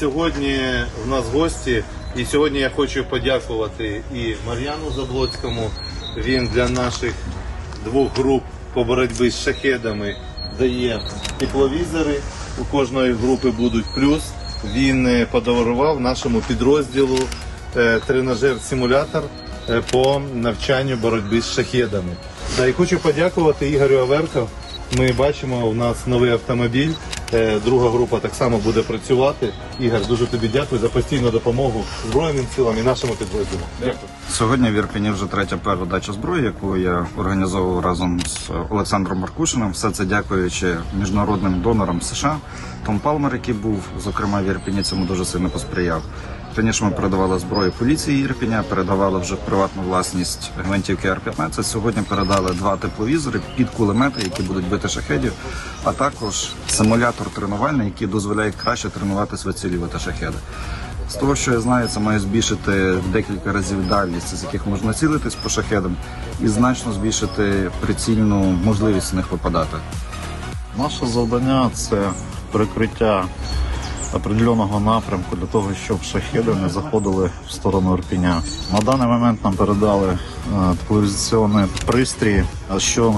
сьогодні в нас гості, і сьогодні я хочу подякувати і Мар'яну Заблоцькому. Він для наших двох груп по боротьбі з шахедами дає тепловізори. У кожної групи будуть плюс. Він е, подарував нашому підрозділу е, тренажер-симулятор е, по навчанню боротьби з шахедами. Та і хочу подякувати Ігорю Аверко. Ми бачимо, у нас новий автомобіль. Е, Друга група так само буде працювати. Ігор, дуже тобі дякую за постійну допомогу Збройним силам і нашому підрозділу. Дякую. Сьогодні в Ірпені вже третя передача зброї, яку я організовував разом з Олександром Маркушиним. Все це дякуючи міжнародним донорам США. Том Палмер, який був зокрема в Ірпені, цьому дуже сильно посприяв. Раніше ми передавали зброю поліції Ірпеня, передавали вже приватну власність гвинтівки Р-15. Сьогодні передали два тепловізори під кулемети, які будуть бити шахедів, а також симулятор тренувальний, який дозволяє краще тренуватись вицілювати шахеди. З того, що я знаю, це має збільшити в декілька разів дальність, з яких можна цілитись по шахедам, і значно збільшити прицільну можливість з них випадати. Наше завдання це прикриття определеного напрямку для того, щоб шахеди не заходили в сторону Ірпіня. На даний момент нам передали е, тепловізаційні пристрої, що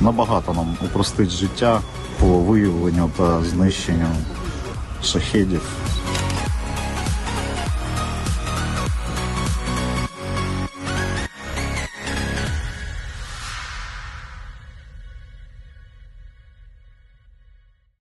набагато нам упростить життя по виявленню та знищенню шахедів